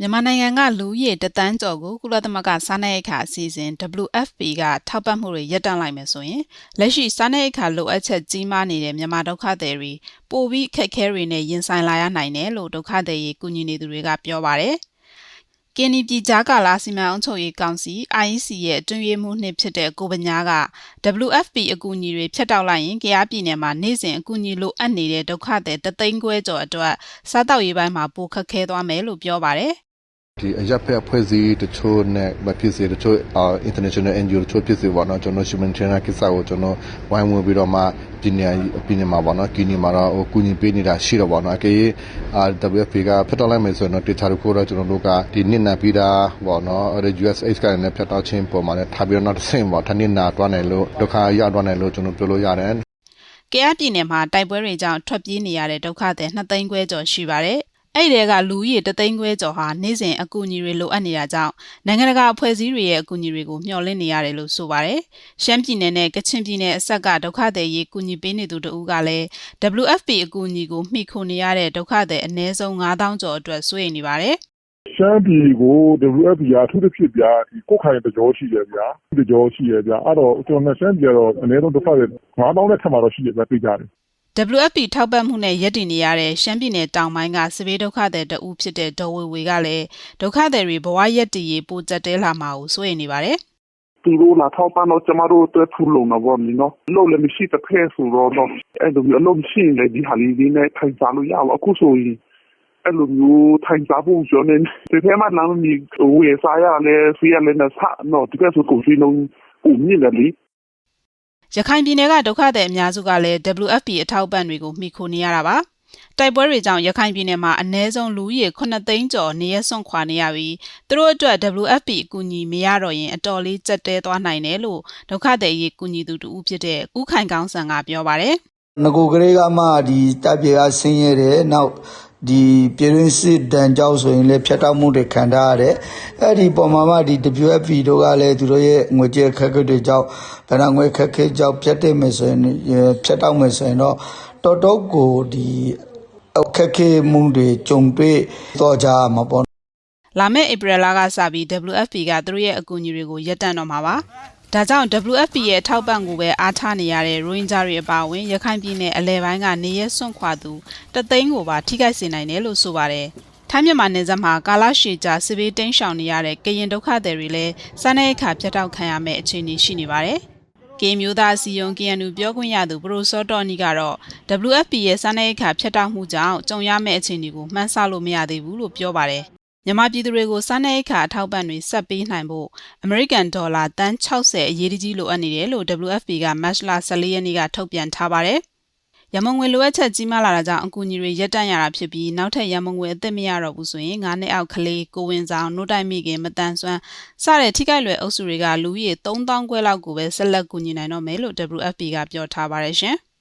မြန်မာနိုင်ငံကလူဦးရေတသန်းကျော်ကိုကုလသမဂ္ဂစားနပ်ရိက္ခာအစီအစဉ် WFP ကထောက်ပံ့မှုတွေရပ်တန့်လိုက်မယ်ဆိုရင်လက်ရှိစားနပ်ရိက္ခာလိုအပ်ချက်ကြီးမားနေတဲ့မြန်မာဒုက္ခသည်တွေပိုပြီးခက်ခဲတွေနဲ့ရင်ဆိုင်လာရနိုင်တယ်လို့ဒုက္ခသည်ရေးကူညီနေသူတွေကပြောပါတယ်။ကင်နီပြည်ကြားကာလစီမံအုပ်ချုပ်ရေးကောင်စီ IEC ရဲ့အတွင်းရေးမှူးနှစ်ဖြစ်တဲ့ကိုပညာက WFP အကူအညီတွေဖျက်တောက်လိုက်ရင်ကြရားပြည်နယ်မှာနေ့စဉ်အကူအညီလိုအပ်နေတဲ့ဒုက္ခသည်တသိန်းခွဲကျော်အတွက်စားတောက်ရေးပိုင်းမှာပိုခက်ခဲသွားမယ်လို့ပြောပါတယ် ဒီအရက်ဖက်အဖွဲ့အစည်းတချို့နဲ့မဖြစ်စေတချို့အာ international NGO တချို့ဖြစ်စေပေါ့နော်ကျွန်တော် humanitarian ကိစ္စကိုကျွန်တော်ဝိုင်းဝန်းပြီးတော့မှပြည်နယ်ပြည်နယ်မှာပေါ့နော်ကီနီမှာတော့ဟိုကူညီပေးနေတာရှိတော့ပေါ့နော်အကယ်၍အာ WFP ကဖတ်တော့လိုက်မယ်ဆိုရင်တော့တေချာတခုတော့ကျွန်တော်တို့ကဒီနှစ်နာပြီးတာပေါ့နော်အဲ့ USH ကလည်းဖတ်တော့ချင်းပုံမှာလည်းထားပြီးတော့နောက်တစ်ဆင့်ပေါ့ထနှစ်နာတွားနိုင်လို့ဒုက္ခရောက်တွားနိုင်လို့ကျွန်တော်ပြောလို့ရတယ်ကရပြည်နယ်မှာတိုက်ပွဲတွေကြောင့်ထွက်ပြေးနေရတဲ့ဒုက္ခသည်2သိန်းခွဲကျော်ရှိပါတယ် အဲ့ဒီကလူကြီးတသိန်းခွဲကျော်ဟာနေ့စဉ်အကူအညီတွေလိုအပ်နေတာကြောင့်နိုင်ငံတကာအဖွဲ့အစည်းတွေရဲ့အကူအညီတွေကိုမျှော်လင့်နေရတယ်လို့ဆိုပါတယ်။ရှမ်းပြည်နယ်နဲ့ကချင်ပြည်နယ်အဆက်ကဒုက္ခသည်ရေးကူညီပေးနေသူတို့ကလည်း WFP အကူအညီကိုမှီခိုနေရတဲ့ဒုက္ခသည်အနည်းဆုံး9000ကျော်အတွက်စိုးရိမ်နေပါတယ်။ရှမ်းပြည်ကို WFP ကထူးထူးဖြစ်ပြဒီကိုခိုင်တကြောရှိတယ်ဗျာတကြောရှိရဗျာအဲ့တော့ကျွန်တော်ရှမ်းပြည်ကတော့အနည်းဆုံးတစ်ဖက်9000နဲ့ထပ်မှာတော့ရှိရဗျာပြကြတယ် WFP ထောက်ပံ့မှုနဲ့ရက်တည်နေရတဲ့ရှမ်းပြည်နယ်တောင်ပိုင်းကစပေးဒုက္ခသည်တဦးဖြစ်တဲ့ဒေါ်ဝေဝေကလည်းဒုက္ခသည်တွေဘဝရက်တည်ရေးပိုကျက်တဲလာမှာကိုစိုးရိမ်နေပါတယ်သူတို့လာထောက်ပံ့တော့ကျမတို့အတွက်ထူလုံတော့ဗောနော်လို့လည်းမရှိတစ်ဖက်ဆိုတော့တော့အဲ့လိုမျိုးအလုံးရှိနေဒီဟာလေးနဲ့ထိုင်စားလို့ရအောင်အခုဆိုရင်အဲ့လိုမျိုးထိုင်စားဖို့ကျော်နေဒီထဲမှာနာမည်ဝေစားရလဲစီရလဲနဲ့ဆာနော်ဒီကဆိုကိုစီလုံးကိုမြင်တယ်လေ ရခိုင်ပြည်နယ်ကဒုက္ခသည်အများစုကလည်း WFP အထောက်ပံ့တွေကိုမှီခိုနေရတာပါတိုက်ပွဲတွေကြောင့်ရခိုင်ပြည်နယ်မှာအ ਨੇ ဆုံးလူဦးရေ9သိန်းကျော်နေရစွန့်ခွာနေရပြီးသူတို့အတွက် WFP အကူအညီမရတော့ရင်အတော်လေးကြက်တဲသွားနိုင်တယ်လို့ဒုက္ခသည်ရေးကူညီသူတူဦးဖြစ်တဲ့ဦးခိုင်ကောင်းဆန်ကပြောပါတယ်ငကိုကလေးကမှဒီတပ်ပြေကဆင်းရဲတယ်နောက် ဒီပြည်ရင်းစစ်တန်ကြောက်ဆိုရင်လည်းဖြတ်တောက်မှုတွေခံထားရတယ်အဲ့ဒီပုံမှာမှဒီ WFP တို့ကလည်းသူတို့ရဲ့ငွေကြေးခက်ခဲတွေကြောင့်ဗဏငွေခက်ခဲကြောင့်ဖြတ်တဲ့မယ်ဆိုရင်ဖြတ်တောက်မယ်ဆိုရင်တော့တော်တော်ကိုဒီအခက်ခဲမှုတွေကြုံတွေ့တော့ကြမှာပေါ့လာမယ့်ဧပြီလကစပြီး WFP ကသူတို့ရဲ့အကူအညီတွေကိုရပ်တန့်တော့မှာပါ ဒါကြောင့် WFP ရဲ့ထောက်ပံ့ကိုပဲအားထားနေရတဲ့ရိုဟင်ဂျာတွေအပါအဝင်ရခိုင်ပြည်နယ်အလဲပိုင်းကနေရဲစွန့်ခွာသူတသိန်းကိုပါထိခိုက်စေနိုင်တယ်လို့ဆိုပါတယ်။ထိုင်းမြန်မာနယ်စပ်မှာကာလရှည်ကြာစစ်ဘေးတိမ်းရှောင်နေရတဲ့ကရင်ဒုက္ခသည်တွေလည်းစားနပ်ရိက္ခာပြတ်တောက်ခံရမယ့်အခြေအနေရှိနေပါတယ်။ကေမျိုးသားစီယုံ KNU ပြောခွင့်ရသူပရိုစောတော်နီကတော့ WFP ရဲ့စားနပ်ရိက္ခာဖြတ်တောက်မှုကြောင့်ကြုံရမယ့်အခြေအနေကိုမှန်းဆလို့မရသေးဘူးလို့ပြောပါတယ် မြန်မာပြည်သူတွေကိုစားနပ်ရိက္ခာအထောက်ပံ့တွေဆက်ပေးနိုင်ဖို့အမေရိကန်ဒေါ်လာတန်း60အရေးတကြီးလိုအပ်နေတယ်လို့ WFP ကမတ်လ14ရက်နေ့ကထုတ်ပြန်ထားပါတယ်။ရမုံငွေလိုအပ်ချက်ကြီးမားလာတာကြောင့်အကူအညီတွေရပ်တန့်ရတာဖြစ်ပြီးနောက်ထပ်ရမုံငွေအသစ်မရတော့ဘူးဆိုရင်9နှစ်အောက်ကလေးကိုဝင်ဆောင်နှုတ်တိုက်မိခင်မတန်ဆွမ်းစတဲ့ထိခိုက်လွယ်အုပ်စုတွေကလူကြီး3000ခွဲလောက်ကိုပဲဆက်လက်ကူညီနိုင်တော့မယ်လို့ WFP ကပြောထားပါတယ်ရှင်။